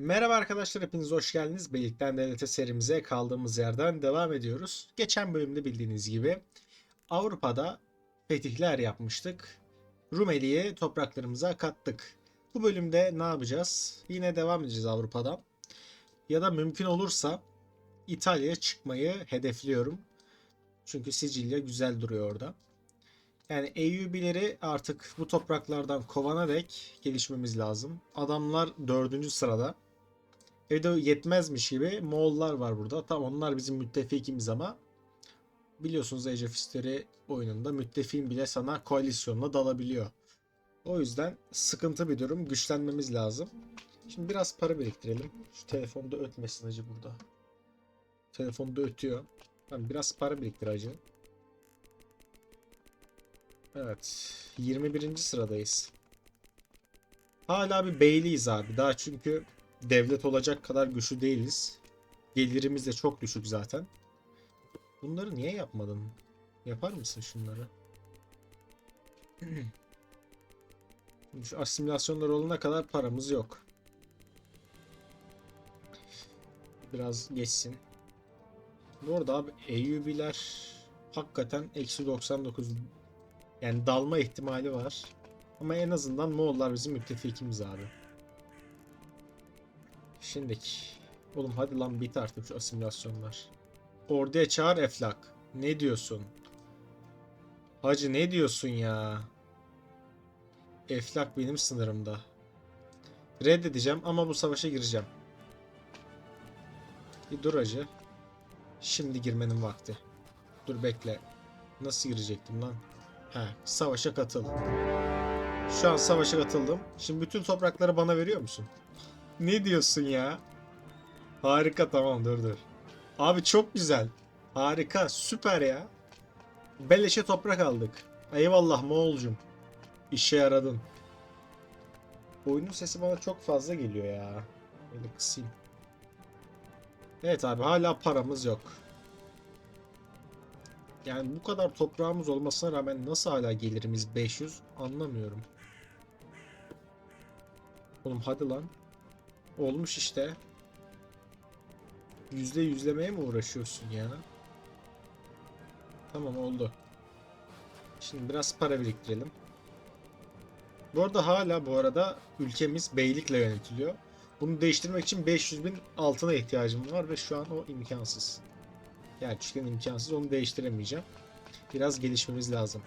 Merhaba arkadaşlar, hepiniz hoş geldiniz. Beylikten Devlete serimize kaldığımız yerden devam ediyoruz. Geçen bölümde bildiğiniz gibi Avrupa'da fetihler yapmıştık. Rumeli'yi topraklarımıza kattık. Bu bölümde ne yapacağız? Yine devam edeceğiz Avrupa'dan. Ya da mümkün olursa İtalya'ya çıkmayı hedefliyorum. Çünkü Sicilya güzel duruyor orada. Yani Eyyubileri artık bu topraklardan kovana dek gelişmemiz lazım. Adamlar dördüncü sırada. Evde yetmezmiş gibi Moğollar var burada. Tam onlar bizim müttefikimiz ama biliyorsunuz Age of History oyununda müttefiğin bile sana koalisyonla dalabiliyor. O yüzden sıkıntı bir durum. Güçlenmemiz lazım. Şimdi biraz para biriktirelim. Şu telefonda ötmesin acı burada. Telefonda ötüyor. Tamam, biraz para biriktir acı. Evet. 21. sıradayız. Hala bir beyliyiz abi. Daha çünkü devlet olacak kadar güçlü değiliz. Gelirimiz de çok düşük zaten. Bunları niye yapmadın? Yapar mısın şunları? Şu asimilasyonlar olana kadar paramız yok. Biraz geçsin. Bu arada abi Eyyubiler hakikaten eksi 99 yani dalma ihtimali var. Ama en azından Moğollar bizim müttefikimiz abi. Şimdiki. Oğlum hadi lan bit artık şu asimilasyonlar. Orduya çağır Eflak. Ne diyorsun? Hacı ne diyorsun ya? Eflak benim sınırımda. Reddedeceğim ama bu savaşa gireceğim. Bir dur hacı. Şimdi girmenin vakti. Dur bekle. Nasıl girecektim lan? He, savaşa katıl. Şu an savaşa katıldım. Şimdi bütün toprakları bana veriyor musun? Ne diyorsun ya? Harika tamam dur dur. Abi çok güzel. Harika süper ya. Beleşe toprak aldık. Eyvallah Moğolcum. İşe yaradın. Oyunun sesi bana çok fazla geliyor ya. Böyle kısayım. Evet abi hala paramız yok. Yani bu kadar toprağımız olmasına rağmen nasıl hala gelirimiz 500 anlamıyorum. Oğlum hadi lan. Olmuş işte. Yüzde yüzlemeye mi uğraşıyorsun ya? Tamam oldu. Şimdi biraz para biriktirelim. Bu arada hala bu arada ülkemiz beylikle yönetiliyor. Bunu değiştirmek için 500 bin altına ihtiyacım var ve şu an o imkansız. Gerçekten imkansız. Onu değiştiremeyeceğim. Biraz gelişmemiz lazım.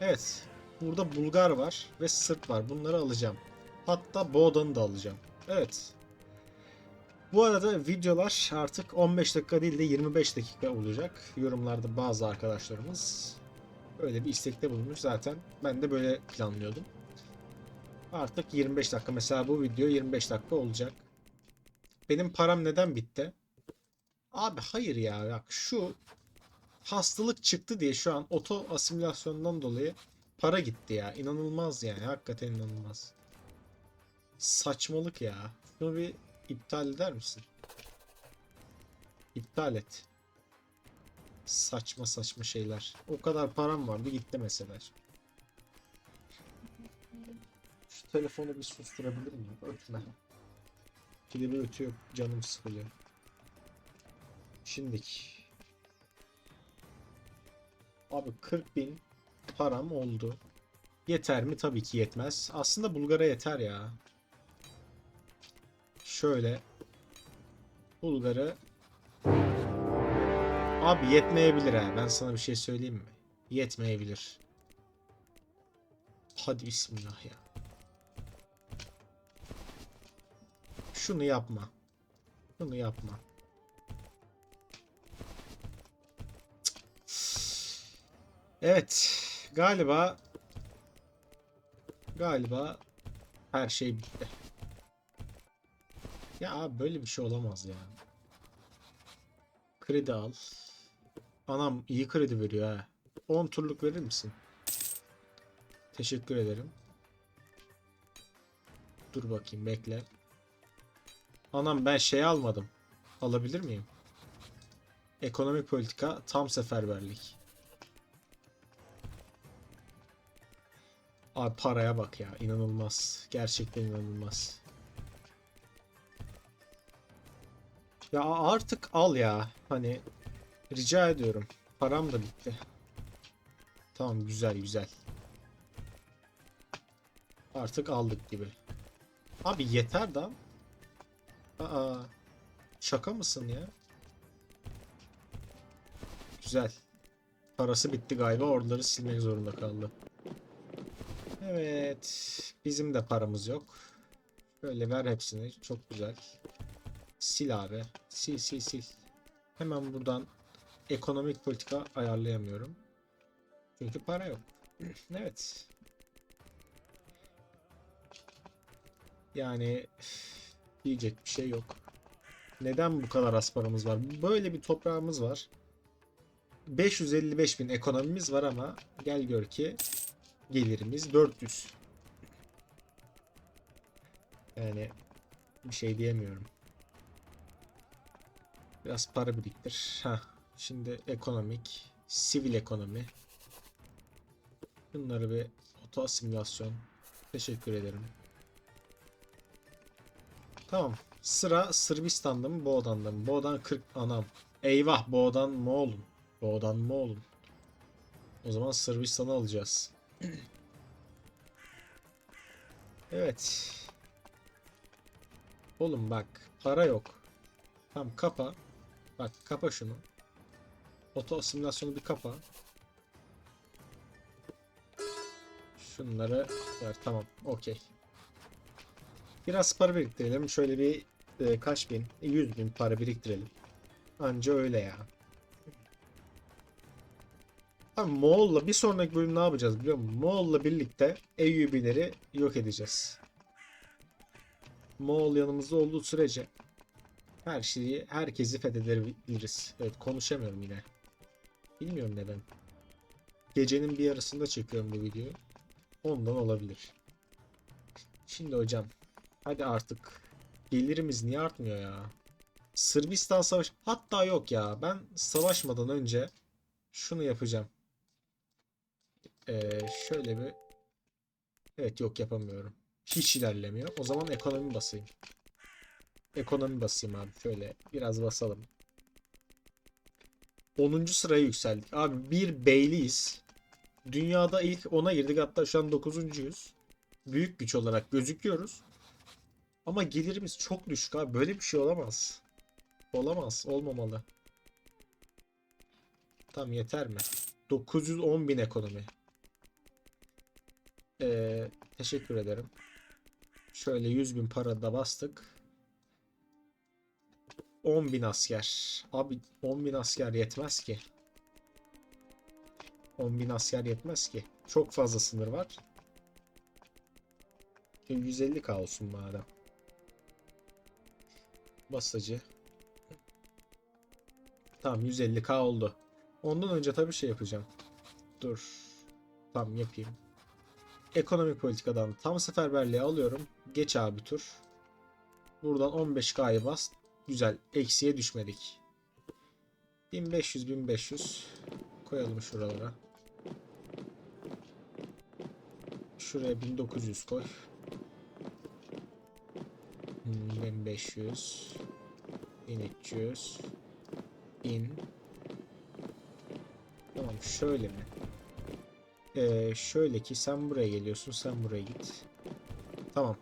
Evet. Burada Bulgar var ve Sırp var. Bunları alacağım. Hatta Boğdan'ı da alacağım. Evet. Bu arada videolar artık 15 dakika değil de 25 dakika olacak. Yorumlarda bazı arkadaşlarımız öyle bir istekte bulunmuş zaten. Ben de böyle planlıyordum. Artık 25 dakika. Mesela bu video 25 dakika olacak. Benim param neden bitti? Abi hayır ya. Bak şu hastalık çıktı diye şu an oto asimilasyondan dolayı para gitti ya. İnanılmaz yani. Hakikaten inanılmaz. Saçmalık ya. Şunu bir iptal eder misin? İptal et. Saçma saçma şeyler. O kadar param vardı gitti mesela. Şu telefonu bir susturabilir miyim? Ötme. Kilimi ötüyor. Canım sıkılıyor. Şimdiki. Abi 40 bin param oldu. Yeter mi? Tabii ki yetmez. Aslında Bulgar'a yeter ya. Şöyle. Bulgar'ı Abi yetmeyebilir ha. Ben sana bir şey söyleyeyim mi? Yetmeyebilir. Hadi bismillah ya. Şunu yapma. Şunu yapma. Evet. Galiba galiba her şey bitti. Ya abi böyle bir şey olamaz ya. Kredi al. Anam iyi kredi veriyor ha. 10 turluk verir misin? Teşekkür ederim. Dur bakayım bekle. Anam ben şey almadım. Alabilir miyim? Ekonomik politika tam seferberlik. Abi paraya bak ya inanılmaz. Gerçekten inanılmaz. Ya artık al ya. Hani rica ediyorum. Param da bitti. Tamam güzel güzel. Artık aldık gibi. Abi yeter da. Aa, şaka mısın ya? Güzel. Parası bitti galiba. Oraları silmek zorunda kaldı. Evet. Bizim de paramız yok. Böyle ver hepsini. Çok güzel. Sil abi. Sil sil sil. Hemen buradan ekonomik politika ayarlayamıyorum. Çünkü para yok. evet. Yani diyecek bir şey yok. Neden bu kadar az paramız var? Böyle bir toprağımız var. 555 bin ekonomimiz var ama gel gör ki gelirimiz 400. Yani bir şey diyemiyorum. Biraz para biriktir. Ha, şimdi ekonomik, sivil ekonomi. Bunları bir oto asimilasyon. Teşekkür ederim. Tamam. Sıra Sırbistan'da mı Boğdan'da mı? Boğdan 40 anam. Eyvah Boğdan mı oğlum? Boğdan mı oğlum? O zaman Sırbistan'ı alacağız. Evet. Oğlum bak para yok. Tamam kapa. Bak kapa şunu. Oto asimilasyonu bir kapa. Şunları ver tamam okey. Biraz para biriktirelim. Şöyle bir e, kaç bin? 100 bin para biriktirelim. Anca öyle ya. Abi Moğol'la bir sonraki bölüm ne yapacağız biliyor musun? Moğol'la birlikte Eyyubileri yok edeceğiz. Moğol yanımızda olduğu sürece her şeyi, herkesi fethedebiliriz. Evet konuşamıyorum yine. Bilmiyorum neden. Gecenin bir yarısında çekiyorum bu videoyu. Ondan olabilir. Şimdi hocam. Hadi artık. Gelirimiz niye artmıyor ya? Sırbistan savaş... Hatta yok ya. Ben savaşmadan önce şunu yapacağım. Ee, şöyle bir... Evet yok yapamıyorum. Hiç ilerlemiyor. O zaman ekonomi basayım. Ekonomi basayım abi. Şöyle biraz basalım. 10. sıraya yükseldik. Abi bir beyliyiz. Dünyada ilk 10'a girdik. Hatta şu an 9.yüz. Büyük güç olarak gözüküyoruz. Ama gelirimiz çok düşük abi. Böyle bir şey olamaz. Olamaz. Olmamalı. Tam yeter mi? 910 bin ekonomi. Ee, teşekkür ederim. Şöyle 100 bin para da bastık. 10 bin asker. Abi 10 bin asker yetmez ki. 10 bin asker yetmez ki. Çok fazla sınır var. 150k olsun madem. Basıcı. Tamam 150k oldu. Ondan önce tabii şey yapacağım. Dur. Tamam yapayım. Ekonomik politikadan tam seferberliğe alıyorum. Geç abi tur. Buradan 15k'yı bas. Güzel. Eksiye düşmedik. 1500 1500 koyalım şuralara. Şuraya 1900 koy. Hmm, 1500 1300 1000 Tamam şöyle mi? Ee, şöyle ki sen buraya geliyorsun sen buraya git. Tamam.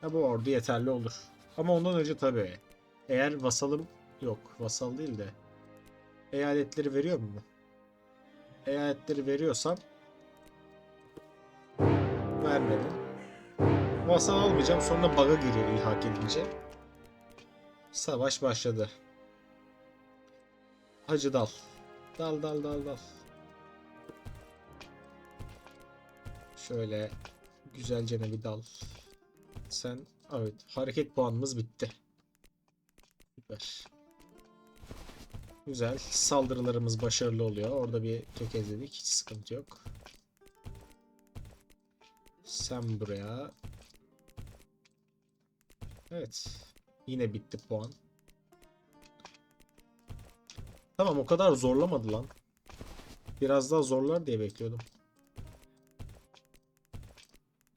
Ha, bu ordu yeterli olur. Ama ondan önce tabii. Eğer vasalım yok. Vasal değil de. Eyaletleri veriyor mu? Eyaletleri veriyorsam vermedim. Vasal almayacağım. Sonra bug'a giriyor ilhak edince. Savaş başladı. Hacı dal. Dal dal dal dal. Şöyle güzelce bir dal. Sen evet hareket puanımız bitti. Süper. Güzel. Saldırılarımız başarılı oluyor. Orada bir tökezledik. Hiç sıkıntı yok. Sen buraya. Evet. Yine bitti puan. Tamam o kadar zorlamadı lan. Biraz daha zorlar diye bekliyordum.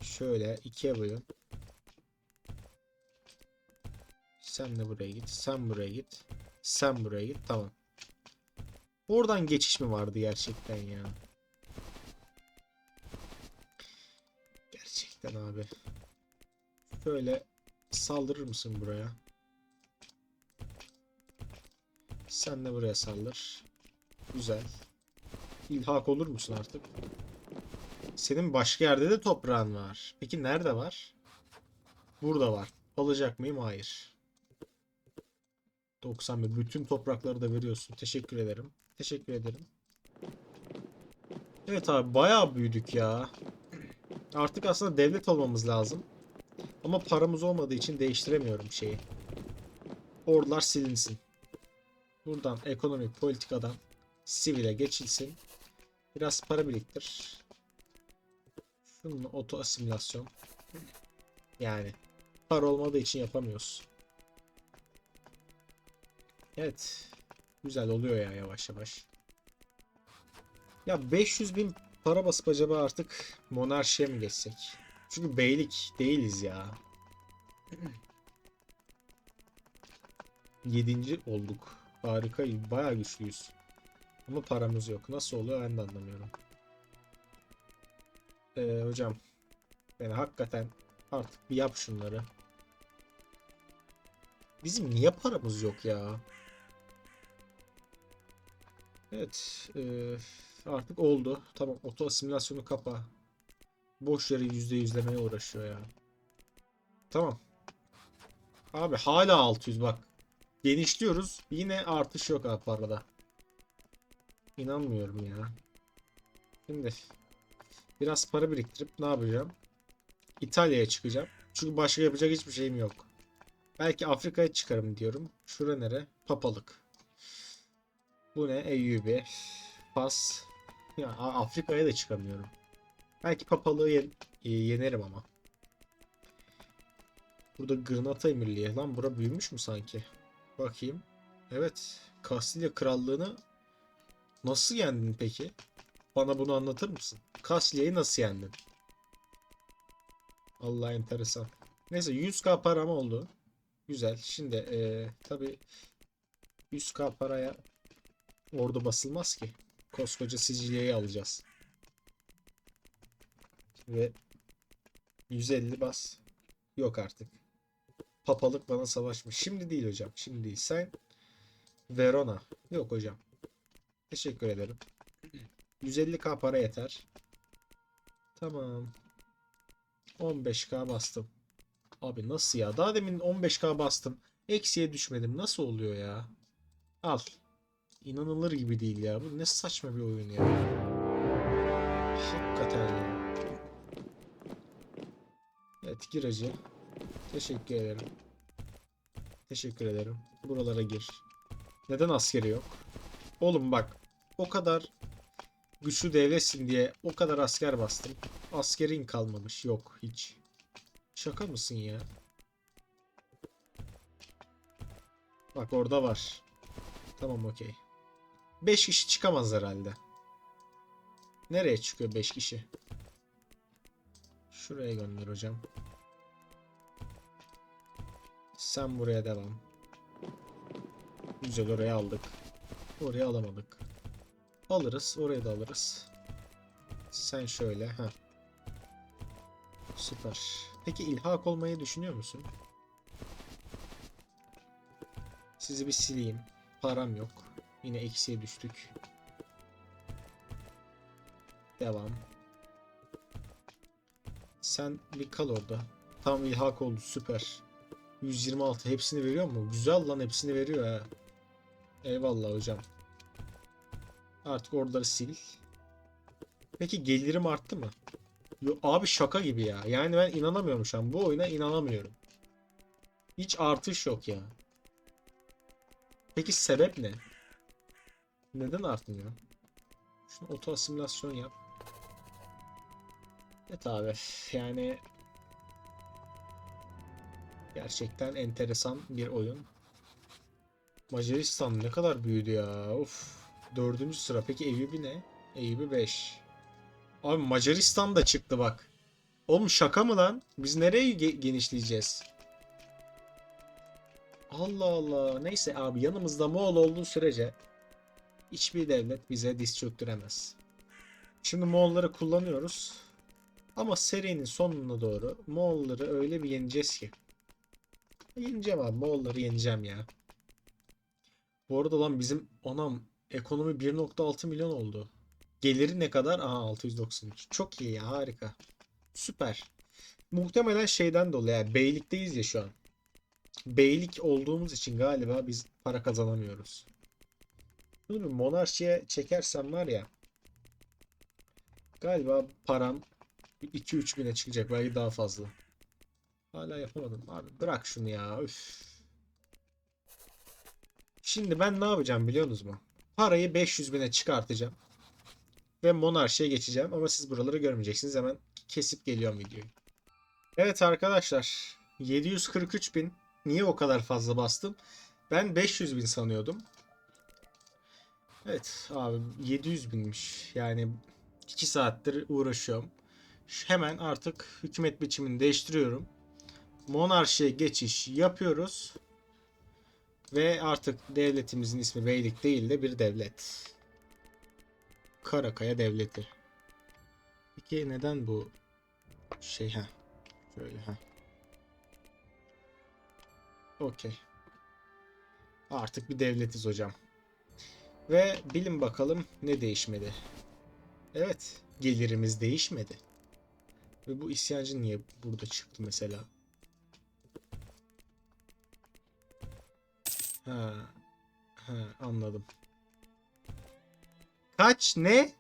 Şöyle ikiye bölün. Sen de buraya git. Sen buraya git. Sen buraya git. Tamam. Oradan geçiş mi vardı gerçekten ya? Gerçekten abi. Şöyle saldırır mısın buraya? Sen de buraya saldır. Güzel. İlhak olur musun artık? Senin başka yerde de toprağın var. Peki nerede var? Burada var. Alacak mıyım? Hayır. 91. Bütün toprakları da veriyorsun. Teşekkür ederim. Teşekkür ederim. Evet abi bayağı büyüdük ya. Artık aslında devlet olmamız lazım. Ama paramız olmadığı için değiştiremiyorum şeyi. Ordular silinsin. Buradan ekonomik politikadan sivile geçilsin. Biraz para biriktir. Şunun oto asimilasyon. Yani para olmadığı için yapamıyoruz. Evet. Güzel oluyor ya yavaş yavaş. Ya 500 bin para basıp acaba artık monarşiye mi geçsek? Çünkü beylik değiliz ya. Yedinci olduk. Harika, bayağı güçlüyüz. Ama paramız yok. Nasıl oluyor ben de anlamıyorum. Ee, hocam. Yani hakikaten artık bir yap şunları. Bizim niye paramız yok ya? Evet. eee, artık oldu. Tamam. Oto asimilasyonu kapa. Boş yere yüzde yüzlemeye uğraşıyor ya. Tamam. Abi hala 600 bak. Genişliyoruz. Yine artış yok abi parada. İnanmıyorum ya. Şimdi biraz para biriktirip ne yapacağım? İtalya'ya çıkacağım. Çünkü başka yapacak hiçbir şeyim yok. Belki Afrika'ya çıkarım diyorum. Şura nere? Papalık. Bu ne? Eyyubi. Fas. Ya Afrika'ya da çıkamıyorum. Belki papalığı yen- e, yenerim ama. Burada Granada Emirliği. Lan bura büyümüş mü sanki? Bakayım. Evet. Kastilya Krallığı'nı nasıl yendin peki? Bana bunu anlatır mısın? Kastilya'yı nasıl yendin? Allah enteresan. Neyse 100k param oldu. Güzel. Şimdi eee tabi 100k paraya ordu basılmaz ki. Koskoca Sicilya'yı alacağız. Ve 150 bas. Yok artık. Papalık bana savaşmış. Şimdi değil hocam. Şimdi değil. Sen Verona. Yok hocam. Teşekkür ederim. 150k para yeter. Tamam. 15k bastım. Abi nasıl ya? Daha demin 15k bastım. Eksiye düşmedim. Nasıl oluyor ya? Al. İnanılır gibi değil ya. Bu ne saçma bir oyun ya. Hakikaten ya. Evet gir hacı. Teşekkür ederim. Teşekkür ederim. Buralara gir. Neden askeri yok? Oğlum bak. O kadar güçlü devletsin diye o kadar asker bastım. Askerin kalmamış. Yok hiç. Şaka mısın ya? Bak orada var. Tamam okey. 5 kişi çıkamaz herhalde. Nereye çıkıyor 5 kişi? Şuraya gönder hocam. Sen buraya devam. Güzel oraya aldık. Oraya alamadık. Alırız. Oraya da alırız. Sen şöyle. ha. Süper. Peki ilhak olmayı düşünüyor musun? Sizi bir sileyim. Param yok. Yine eksiye düştük. Devam. Sen bir kal orada. Tam ilhak oldu süper. 126 hepsini veriyor mu? Güzel lan hepsini veriyor ha. Eyvallah hocam. Artık oraları sil. Peki gelirim arttı mı? Yo, abi şaka gibi ya. Yani ben inanamıyorum şu an. Bu oyuna inanamıyorum. Hiç artış yok ya. Peki sebep ne? Neden artmıyor? Şunu oto asimilasyon yap. Evet abi yani gerçekten enteresan bir oyun. Macaristan ne kadar büyüdü ya. Of. Dördüncü sıra. Peki Eyüp'ü ne? Eyüp'ü 5. Abi Macaristan da çıktı bak. Oğlum şaka mı lan? Biz nereye ge- genişleyeceğiz? Allah Allah. Neyse abi yanımızda Moğol olduğu sürece hiçbir devlet bize diz çöktüremez. Şimdi Moğolları kullanıyoruz. Ama serinin sonuna doğru Moğolları öyle bir yeneceğiz ki. Yeneceğim abi. Moğolları yeneceğim ya. Bu arada lan bizim anam ekonomi 1.6 milyon oldu. Geliri ne kadar? Aha 693. Çok iyi ya harika. Süper. Muhtemelen şeyden dolayı yani beylikteyiz ya şu an. Beylik olduğumuz için galiba biz para kazanamıyoruz. Bunu bir monarşiye çekersem var ya galiba param 2-3 bine çıkacak belki daha fazla. Hala yapamadım abi bırak şunu ya üf. Şimdi ben ne yapacağım biliyorsunuz mu? Parayı 500 bine çıkartacağım. Ve monarşiye geçeceğim ama siz buraları görmeyeceksiniz. Hemen kesip geliyorum videoyu. Evet arkadaşlar 743 bin niye o kadar fazla bastım? Ben 500 bin sanıyordum. Evet abi 700 binmiş. Yani 2 saattir uğraşıyorum. Hemen artık hükümet biçimini değiştiriyorum. Monarşiye geçiş yapıyoruz. Ve artık devletimizin ismi beylik değil de bir devlet. Karakaya Devleti. Peki neden bu şey ha? Şöyle ha. Okey. Artık bir devletiz hocam. Ve bilin bakalım ne değişmedi. Evet, gelirimiz değişmedi. Ve bu isyancı niye burada çıktı mesela? Ha. Ha, anladım. Kaç ne?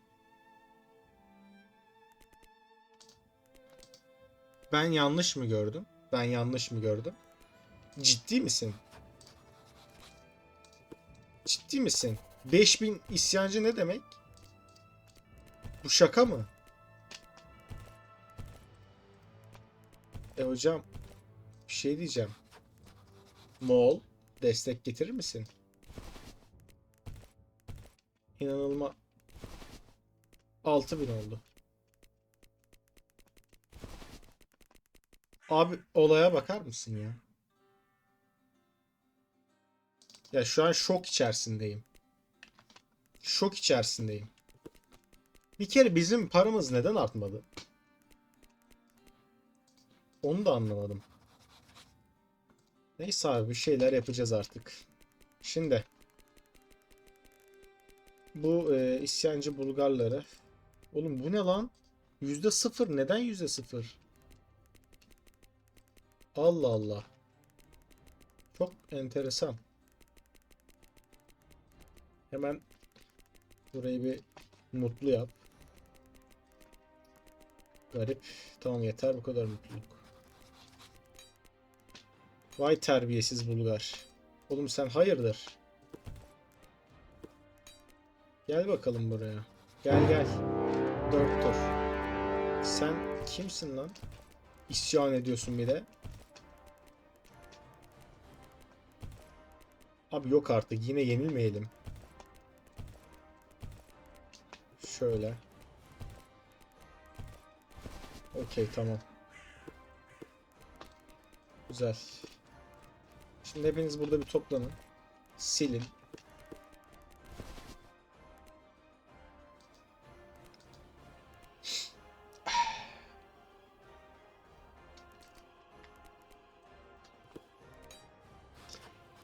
Ben yanlış mı gördüm? Ben yanlış mı gördüm? Ciddi misin? Ciddi misin? 5000 isyancı ne demek? Bu şaka mı? E hocam bir şey diyeceğim. Moğol destek getirir misin? İnanılma 6000 oldu. Abi olaya bakar mısın ya? Ya şu an şok içerisindeyim. Şok içerisindeyim. Bir kere bizim paramız neden artmadı? Onu da anlamadım. Neyse abi bir şeyler yapacağız artık. Şimdi bu e, isyancı Bulgarları. Oğlum bu ne lan? Yüzde sıfır. Neden yüzde sıfır? Allah Allah. Çok enteresan. Hemen burayı bir mutlu yap. Garip. Tamam yeter bu kadar mutluluk. Vay terbiyesiz Bulgar. Oğlum sen hayırdır? Gel bakalım buraya. Gel gel. Tur. Sen kimsin lan? İsyan ediyorsun bir de. Abi yok artık yine yenilmeyelim. Şöyle. Okey tamam. Güzel. Şimdi hepiniz burada bir toplanın. Silin.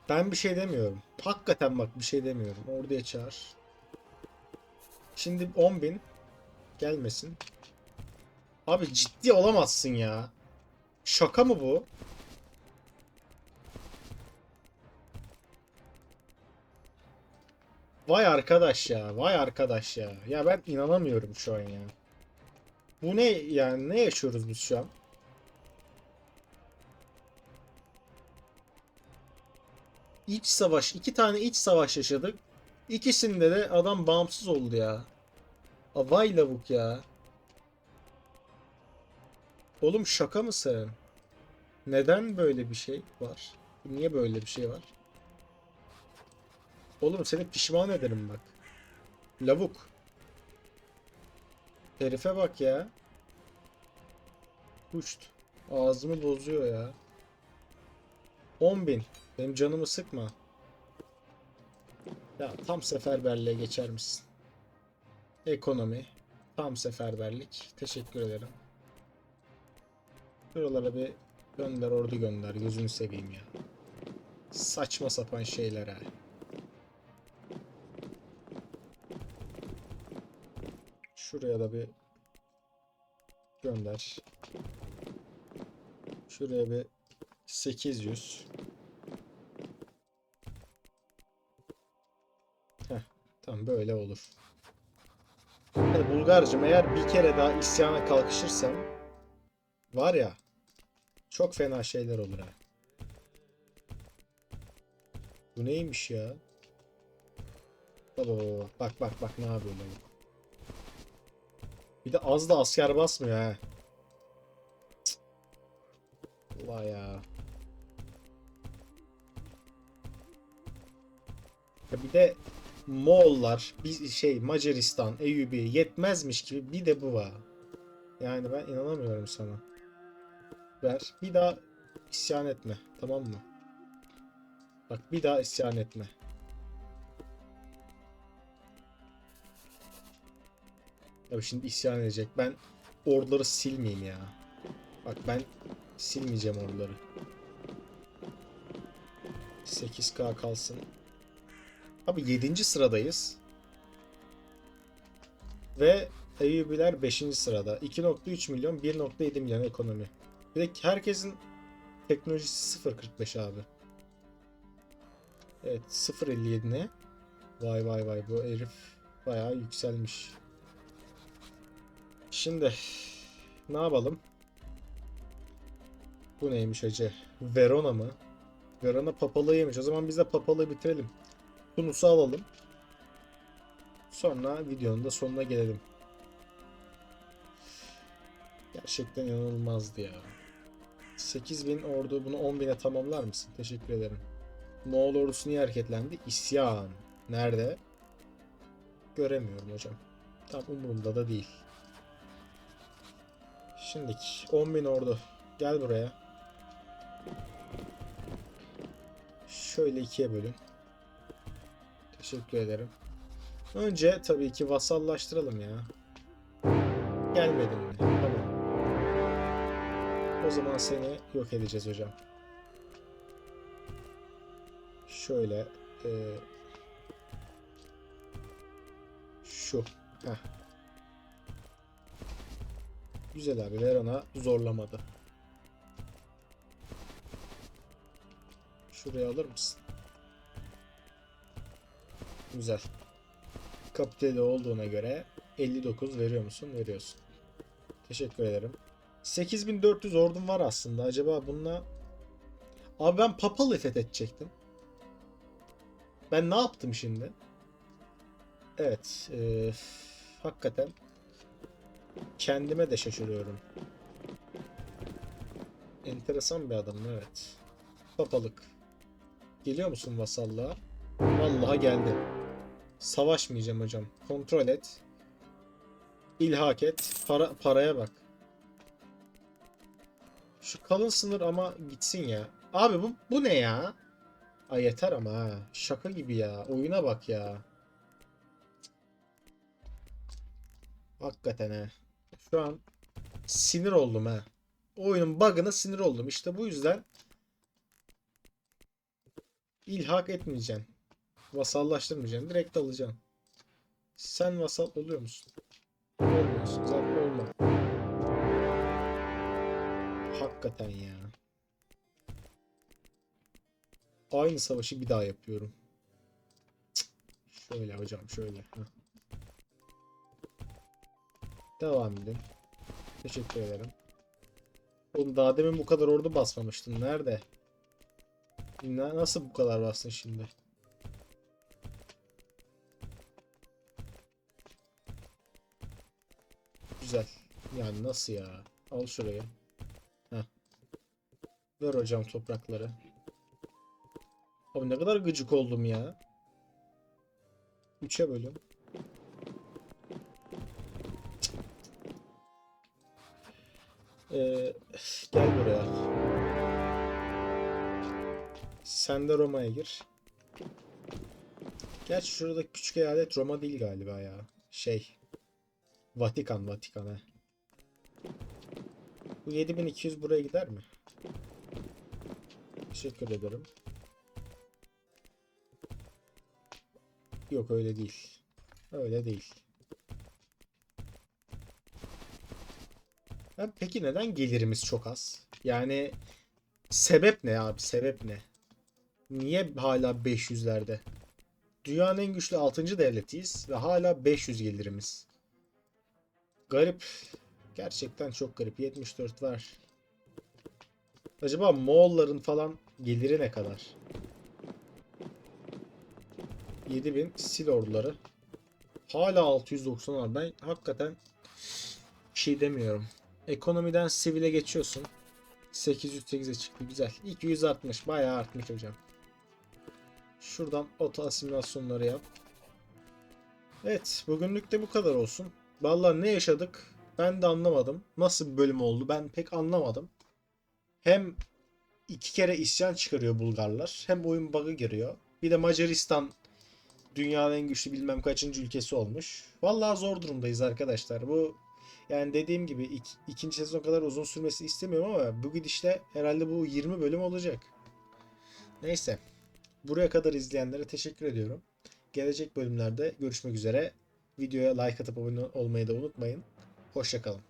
Ben bir şey demiyorum. Hakikaten bak bir şey demiyorum. Orduya çağır. Şimdi 10.000 gelmesin. Abi ciddi olamazsın ya. Şaka mı bu? Vay arkadaş ya. Vay arkadaş ya. Ya ben inanamıyorum şu an ya. Bu ne yani ne yaşıyoruz biz şu an? İç savaş. iki tane iç savaş yaşadık. İkisinde de adam bağımsız oldu ya. A, Vay lavuk ya. Oğlum şaka mısın? Neden böyle bir şey var? Niye böyle bir şey var? Oğlum seni pişman ederim bak. Lavuk. Herife bak ya. Uçt. Ağzımı bozuyor ya. 10.000. Benim canımı sıkma. Ya tam seferberliğe geçer misin? Ekonomi. Tam seferberlik. Teşekkür ederim. Şuralara bir gönder ordu gönder. Gözünü seveyim ya. Saçma sapan şeyler ha. Şuraya da bir gönder. Şuraya bir 800. Heh, tam böyle olur. Hadi Bulgarcım eğer bir kere daha isyana kalkışırsam var ya çok fena şeyler olur ha. Bu neymiş ya? Baba bak bak bak ne yapıyor lavuk. Bir de az da asker basmıyor ha. Allah ya. Ya bir de Moğollar, bir şey Macaristan, Eyyubi yetmezmiş gibi bir de bu var. Yani ben inanamıyorum sana. Ver. Bir daha isyan etme. Tamam mı? Bak bir daha isyan etme. Ya şimdi isyan edecek. Ben orduları silmeyeyim ya. Bak ben silmeyeceğim orduları. 8K kalsın. Abi 7. sıradayız. Ve Eyyubiler 5. sırada. 2.3 milyon, 1.7 milyon ekonomi. Bir de herkesin teknolojisi 0.45 abi. Evet 0.57 ne? Vay vay vay bu herif bayağı yükselmiş. Şimdi ne yapalım? Bu neymiş acı? Verona mı? Verona papalığıymış. O zaman biz de papalığı bitirelim. Tunus'u alalım. Sonra videonun da sonuna gelelim. Gerçekten inanılmazdı ya. 8000 ordu bunu 10.000'e tamamlar mısın? Teşekkür ederim. Moğol ordusu niye hareketlendi? İsyan. Nerede? Göremiyorum hocam. Tam umurumda da değil. Şimdiki 10.000 ordu. Gel buraya. Şöyle ikiye bölün. Teşekkür ederim. Önce tabii ki vasallaştıralım ya. Gelmedin mi? Tamam. O zaman seni yok edeceğiz hocam. Şöyle e, şu. Heh. Güzel abi. Verona zorlamadı. Şuraya alır mısın? Güzel. Kapiteli olduğuna göre 59 veriyor musun? Veriyorsun. Teşekkür ederim. 8400 ordum var aslında. Acaba bununla... Abi ben Papal'ı fethedecektim. Ben ne yaptım şimdi? Evet. E, hakikaten kendime de şaşırıyorum. Enteresan bir adam evet. Papalık. Geliyor musun vasallığa? Vallahi geldi. Savaşmayacağım hocam. Kontrol et. İlhak et. Para, paraya bak. Şu kalın sınır ama gitsin ya. Abi bu, bu ne ya? Ay yeter ama ha. Şaka gibi ya. Oyuna bak ya. Hakikaten ha. Şu an sinir oldum ha. Oyunun bug'ına sinir oldum. İşte bu yüzden ilhak etmeyeceğim. Vasallaştırmayacağım. Direkt alacağım. Sen vasal oluyor musun? Olmuyorsun. Zaten olma. Hakikaten ya. Aynı savaşı bir daha yapıyorum. Şöyle hocam şöyle. Devam edin. Teşekkür ederim. Oğlum daha demin bu kadar ordu basmamıştın. Nerede? Na- Nasıl bu kadar bastın şimdi? Güzel. Yani nasıl ya? Al şurayı. Heh. Ver hocam toprakları. Abi ne kadar gıcık oldum ya. 3'e bölün. Ee, gel buraya. Sen de Roma'ya gir. Gerçi şurada küçük eyalet Roma değil galiba ya. Şey. Vatikan, Vatikan he. Bu 7200 buraya gider mi? Teşekkür ederim. Yok öyle değil. Öyle değil. Ya peki neden gelirimiz çok az? Yani sebep ne abi? Sebep ne? Niye hala 500'lerde? Dünyanın en güçlü 6. devletiyiz ve hala 500 gelirimiz. Garip. Gerçekten çok garip. 74 var. Acaba Moğolların falan geliri ne kadar? 7000 sil orduları. Hala 690 var. Ben hakikaten bir şey demiyorum. Ekonomiden sivile geçiyorsun. 808'e çıktı. Güzel. 200 artmış. Bayağı artmış hocam. Şuradan oto asimilasyonları yap. Evet. Bugünlük de bu kadar olsun. Vallahi ne yaşadık ben de anlamadım. Nasıl bir bölüm oldu ben pek anlamadım. Hem iki kere isyan çıkarıyor Bulgarlar. Hem oyun bug'ı giriyor. Bir de Macaristan dünyanın en güçlü bilmem kaçıncı ülkesi olmuş. Vallahi zor durumdayız arkadaşlar. Bu yani dediğim gibi ik- ikinci sezon kadar uzun sürmesi istemiyorum ama bu gidişle herhalde bu 20 bölüm olacak. Neyse. Buraya kadar izleyenlere teşekkür ediyorum. Gelecek bölümlerde görüşmek üzere. Videoya like atıp abone olmayı da unutmayın. Hoşçakalın.